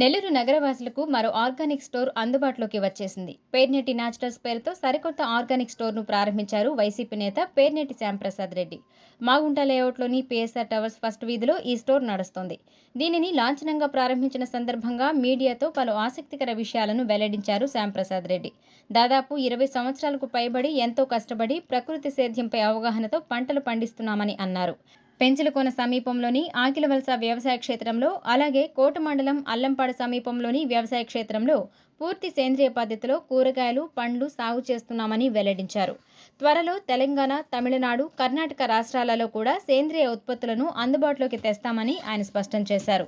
Nellore నగరవాసులకు మరో organic store అందుబాటులోకి వచ్చేసింది. పేర్నెట్టి న్యాచురల్స్ పేరుతో సరికొత్త ఆర్గానిక్ స్టోర్ను ప్రారంభించారు వైసీపీ నేత పేర్నెట్టి శ్యాంప్రసాద్ రెడ్డి. మాగుంట లేఅవుట్లోని పిఎస్ఆర్ టవర్స్ ఫస్ట్ వీధిలో ఈ స్టోర్ నడుస్తోంది. దీనిని లాంఛనంగా ప్రారంభించిన సందర్భంగా మీడియాతో పలు ఆసక్తికర విషయాలను వెల్లడించారు శ్యాంప్రసాద్ రెడ్డి. దాదాపు ఇరవై సంవత్సరాలకు పైబడి ఎంతో కష్టపడి ప్రకృతి సేద్యంపై అవగాహనతో పంటలు పండిస్తున్నామని అన్నారు. పెంచలకోన సమీపంలోని ఆకిలవలస వ్యవసాయ క్షేత్రంలో అలాగే కోట మండలం అల్లంపాడు సమీపంలోని వ్యవసాయ క్షేత్రంలో పూర్తి సేంద్రియ పద్ధతిలో కూరగాయలు పండ్లు సాగు చేస్తున్నామని వెల్లడించారు. త్వరలో తెలంగాణ తమిళనాడు కర్ణాటక రాష్ట్రాలలో కూడా సేంద్రియ ఉత్పత్తులను అందుబాటులోకి తెస్తామని ఆయన స్పష్టం చేశారు.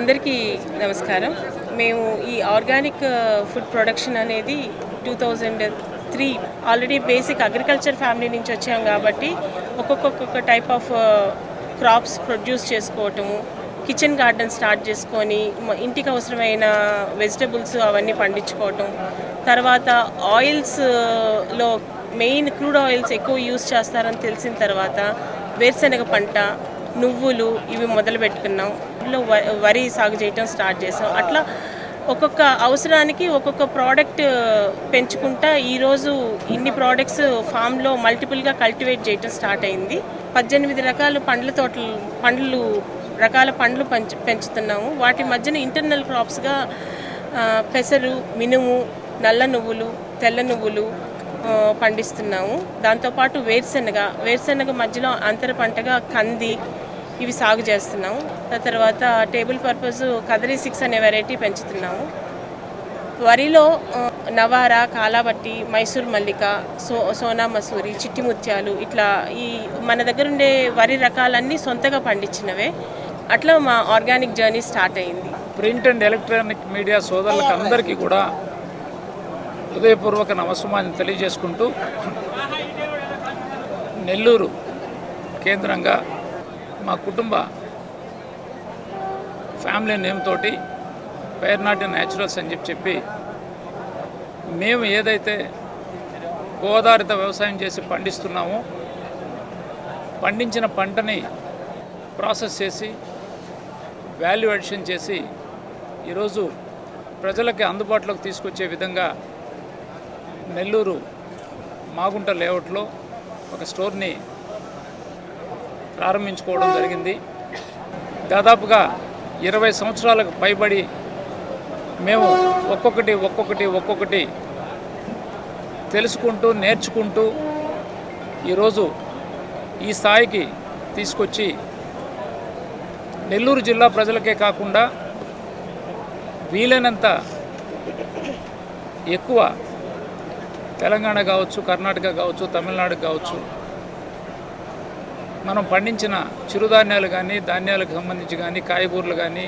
అందరికీ నమస్కారం. మేము ఈ ఆర్గానిక్ ఫుడ్ ప్రొడక్షన్ అనేది two thousand three already basic agriculture family నుంచి వచ్చాం కాబట్టి ఒక్కొక్క టైప్ ఆఫ్ క్రాప్స్ ప్రొడ్యూస్ చేసుకోవటము కిచెన్ గార్డెన్ స్టార్ట్ చేసుకొని ఇంటికి అవసరమైన వెజిటబుల్స్ అవన్నీ పండించుకోవటం. తర్వాత ఆయిల్స్లో మెయిన్ క్రూడ్ ఆయిల్స్ ఎక్కువ యూస్ చేస్తారని తెలిసిన తర్వాత వేరుశనగ పంట నువ్వులు ఇవి మొదలు పెట్టుకున్నాం ఇందులో వ- వరి సాగు చేయటం స్టార్ట్ చేసాం. అట్లా ఒక్కొక్క అవసరానికి ఒక్కొక్క ప్రోడక్ట్ పెంచుకుంటా ఈరోజు ఇన్ని ప్రోడక్ట్స్ ఫామ్లో మల్టిపుల్గా కల్టివేట్ చేయటం స్టార్ట్ అయింది. పద్దెనిమిది రకాల పండ్ల తోటలు పండ్లు రకాల పండ్లు పెంచు పెంచుతున్నాము. వాటి మధ్యన ఇంటర్నల్ క్రాప్స్గా పెసరు మినుము నల్ల నువ్వులు తెల్ల నువ్వులు పండిస్తున్నాము. దాంతోపాటు వేరుశెనగ వేరుశెనగ మధ్యలో అంతర పంటగా కంది ఇవి సాగు చేస్తున్నాము. ఆ తర్వాత టేబుల్ పర్పస్ కదరి సిక్స్ అనే వెరైటీ పెంచుతున్నాము. వరిలో నవారా కాలాబట్టి మైసూర్ మల్లిక సో సోనా మసూరి చిట్టి ముత్యాలు ఇట్లా ఈ మన దగ్గర ఉండే వరి రకాలన్నీ సొంతగా పండించినవే. అట్లా మా ఆర్గానిక్ జర్నీ స్టార్ట్ అయింది. ప్రింట్ అండ్ ఎలక్ట్రానిక్ మీడియా సోదరులకు అందరికీ కూడా హృదయపూర్వక నమస్సుమాన్ని తెలియజేసుకుంటూ నెల్లూరు కేంద్రంగా మా కుటుంబ ఫ్యామిలీ నేమ్ తోటి పేర్నాటి న్యాచురల్స్ అని చెప్పి చెప్పి మేము ఏదైతే గోదావరిత వ్యవసాయం చేసి పండిస్తున్నామో పండించిన పంటని ప్రాసెస్ చేసి వాల్యూ అడిషన్ చేసి ఈరోజు ప్రజలకి అందుబాటులోకి తీసుకొచ్చే విధంగా నెల్లూరు మాగుంట లేఅవుట్లో ఒక స్టోర్ని ప్రారంభించుకోవడం జరిగింది. దాదాపుగా ఇరవై సంవత్సరాలకు పైబడి మేము ఒక్కొక్కటి ఒక్కొక్కటి ఒక్కొక్కటి తెలుసుకుంటూ నేర్చుకుంటూ ఈరోజు ఈ స్థాయికి తీసుకొచ్చి నెల్లూరు జిల్లా ప్రజలకే కాకుండా వీలైనంత ఎక్కువ తెలంగాణ కావచ్చు కర్ణాటక కావచ్చు తమిళనాడు కావచ్చు మనం పండించిన చిరుధాన్యాలు కానీ ధాన్యాలకు సంబంధించి కానీ కాయగూరలు కానీ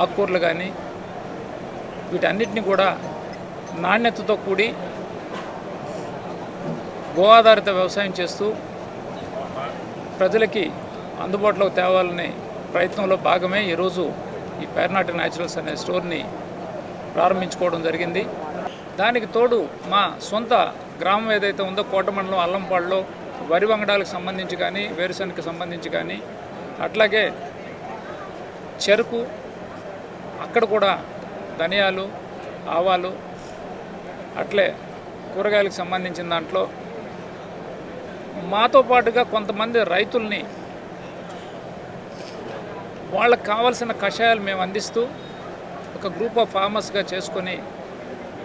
ఆకుకూరలు కానీ వీటన్నిటిని కూడా నాణ్యతతో కూడి గో ఆధారిత వ్యవసాయం చేస్తూ ప్రజలకి అందుబాటులోకి తేవాలనే ప్రయత్నంలో భాగమే ఈరోజు ఈ పేర్నాటి న్యాచురల్స్ అనే స్టోర్ని ప్రారంభించుకోవడం జరిగింది. దానికి తోడు మా సొంత గ్రామం ఏదైతే ఉందో కోటమండలం అల్లంపాడులో వరి వంగడాలకు సంబంధించి కానీ వేరుశనగకి సంబంధించి కానీ అట్లాగే చెరుకు అక్కడ కూడా ధనియాలు ఆవాలు అట్లే కూరగాయలకు సంబంధించిన దాంట్లో మాతో పాటుగా కొంతమంది రైతుల్ని వాళ్ళకి కావాల్సిన కషాయాలు మేము అందిస్తూ ఒక గ్రూప్ ఆఫ్ ఫార్మర్స్గా చేసుకొని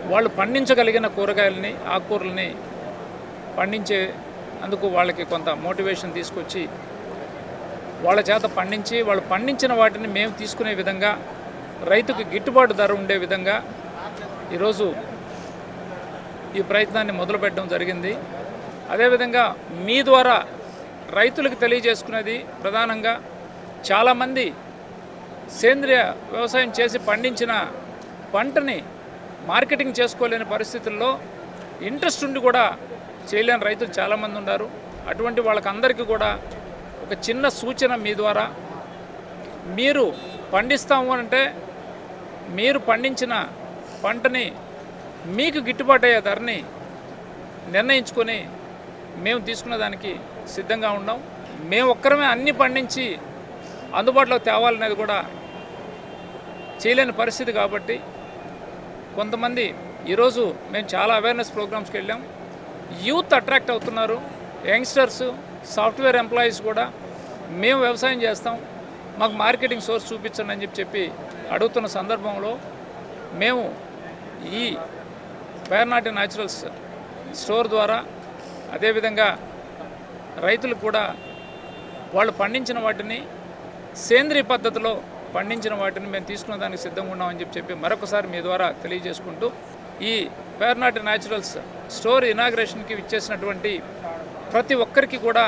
వాళ్ళు పండించగలిగిన కూరగాయలని ఆకుకూరలని పండించే అందుకు వాళ్ళకి కొంత మోటివేషన్ తీసుకొచ్చి వాళ్ళ చేత పండించి వాళ్ళు పండించిన వాటిని మేము తీసుకునే విధంగా రైతుకు గిట్టుబాటు ధర ఉండే విధంగా ఈరోజు ఈ ప్రయత్నాన్ని మొదలుపెట్టడం జరిగింది. అదేవిధంగా మీ ద్వారా రైతులకు తెలియజేసుకునేది ప్రధానంగా చాలామంది సేంద్రియ వ్యవసాయం చేసి పండించిన పంటని మార్కెటింగ్ చేసుకోలేని పరిస్థితుల్లో ఇంట్రెస్ట్ ఉండి కూడా చేయలేని రైతులు చాలామంది ఉన్నారు. అటువంటి వాళ్ళకందరికీ కూడా ఒక చిన్న సూచన మీ ద్వారా. మీరు పండిస్తాము అంటే మీరు పండించిన పంటని మీకు గిట్టుబాటు అయ్యే ధరని నిర్ణయించుకొని మేము తీసుకున్న దానికి సిద్ధంగా ఉన్నాం. మేము ఒక్కరమే అన్ని పండించి అందుబాటులో తేవాలనేది కూడా చేయలేని పరిస్థితి కాబట్టి కొంతమంది ఈరోజు మేము చాలా అవేర్నెస్ ప్రోగ్రామ్స్కి వెళ్ళాం. యూత్ అట్రాక్ట్ అవుతున్నారు. యంగ్స్టర్స్ సాఫ్ట్వేర్ ఎంప్లాయీస్ కూడా మేము వ్యవసాయం చేస్తాం. మాకు మార్కెటింగ్ సోర్స్ చూపించండి అని చెప్పి చెప్పి అడుగుతున్న సందర్భంలో మేము ఈ పేర్నాటి న్యాచురల్స్ స్టోర్ ద్వారా అదేవిధంగా రైతులు కూడా వాళ్ళు పండించిన వాటిని సేంద్రియ పద్ధతిలో పండించిన వాటిని మేము తీసుకున్న దానికి సిద్ధంగా ఉన్నామని చెప్పి చెప్పి మరొకసారి మీ ద్వారా తెలియజేసుకుంటూ ఈ పేర్నాటి న్యాచురల్స్ స్టోర్ ఇనాగ్రేషన్కి ఇచ్చేసినటువంటి ప్రతి ఒక్కరికి కూడా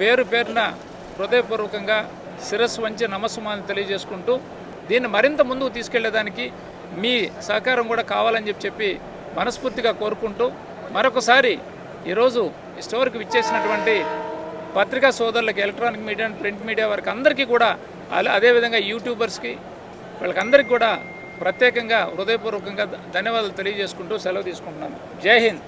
పేరు పేరున హృదయపూర్వకంగా శిరస్సు వంచి నమస్సుమాన్ని తెలియజేసుకుంటూ దీన్ని మరింత ముందుకు తీసుకెళ్ళేదానికి మీ సహకారం కూడా కావాలని చెప్పి చెప్పి మనస్ఫూర్తిగా కోరుకుంటూ మరొకసారి ఈరోజు ఈ స్టోర్కి విచ్చేసినటువంటి పత్రికా సోదరులకి electronic media and print media వారికి అందరికీ కూడా అలా అదేవిధంగా యూట్యూబర్స్కి వాళ్ళకందరికీ కూడా ప్రత్యేకంగా హృదయపూర్వకంగా ధన్యవాదాలు తెలియజేసుకుంటూ సెలవు తీసుకుంటున్నాను. జై హింద్.